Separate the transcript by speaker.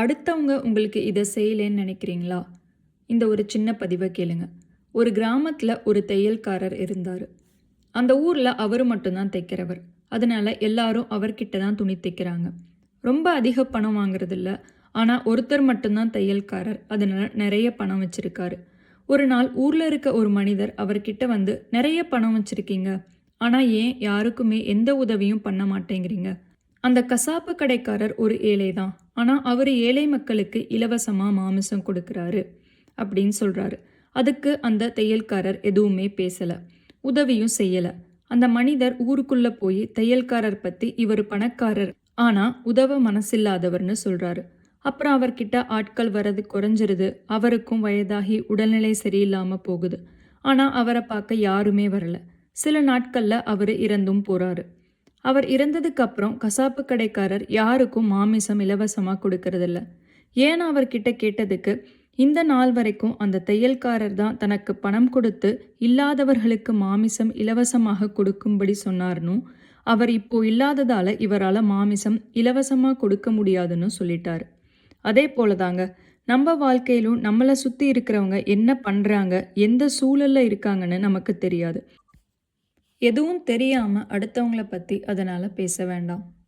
Speaker 1: அடுத்தவங்க உங்களுக்கு இதை செய்யலேன்னு நினைக்கிறீங்களா? இந்த ஒரு சின்ன பதிவை கேளுங்க. ஒரு கிராமத்தில் ஒரு தையல்காரர் இருந்தார். அந்த ஊரில் அவர் மட்டும்தான் தைக்கிறவர். அதனால எல்லாரும் அவர்கிட்ட தான் துணி தைக்கிறாங்க. ரொம்ப அதிக பணம் வாங்குறதில்ல. ஆனால் ஒருத்தர் மட்டும்தான் தையல்காரர். அதனால் நிறைய பணம் வச்சுருக்காரு. ஒரு நாள் ஊரில் இருக்க ஒரு மனிதர் அவர்கிட்ட வந்து நிறைய பணம் வச்சுருக்கீங்க. ஆனால் ஏன் யாருக்குமே எந்த உதவியும் பண்ண மாட்டேங்கிறீங்க? அந்த கசாப்பு கடைக்காரர் ஒரு ஏழை தான் ஆனால் அவர் ஏழை மக்களுக்கு இலவசமாக மாமிசம் கொடுக்குறாரு அப்படின்னு சொல்கிறாரு அதுக்கு அந்த தையல்காரர் எதுவுமே பேசலை. உதவியும் செய்யலை. அந்த மனிதர் ஊருக்குள்ளே போய் தையல்காரர் பற்றி இவர் பணக்காரர். ஆனால் உதவ மனசில்லாதவர்னு சொல்கிறாரு அப்புறம் அவர்கிட்ட ஆட்கள் வரது குறைஞ்சிருது. அவருக்கும் வயதாகி உடல்நிலை சரியில்லாமல் போகுது. ஆனால் அவரை பார்க்க யாருமே வரல. சில நாட்களில் அவர் இறந்தும் போகிறாரு அவர் இறந்ததுக்கு அப்புறம் கசாப்பு கடைக்காரர் யாருக்கும் மாமிசம் இலவசமாக கொடுக்கறதில்ல. ஏன் அவர்கிட்ட கேட்டதுக்கு இந்த நாள் வரைக்கும் அந்த தையல்காரர் தான் தனக்கு பணம் கொடுத்து இல்லாதவர்களுக்கு மாமிசம் இலவசமாக கொடுக்கும்படி சொன்னார்னு அவர் இப்போ இல்லாததால இவரால் மாமிசம் இலவசமாக கொடுக்க முடியாதுன்னு சொல்லிட்டார். அதே போல தாங்க நம்ம வாழ்க்கையிலும் நம்மளை சுற்றி இருக்கிறவங்க என்ன பண்ணுறாங்க எந்த சூழலில் இருக்காங்கன்னு நமக்கு தெரியாது. எதுவும் தெரியாமல் அடுத்தவங்கள பற்றி அதனால் பேச வேண்டாம்.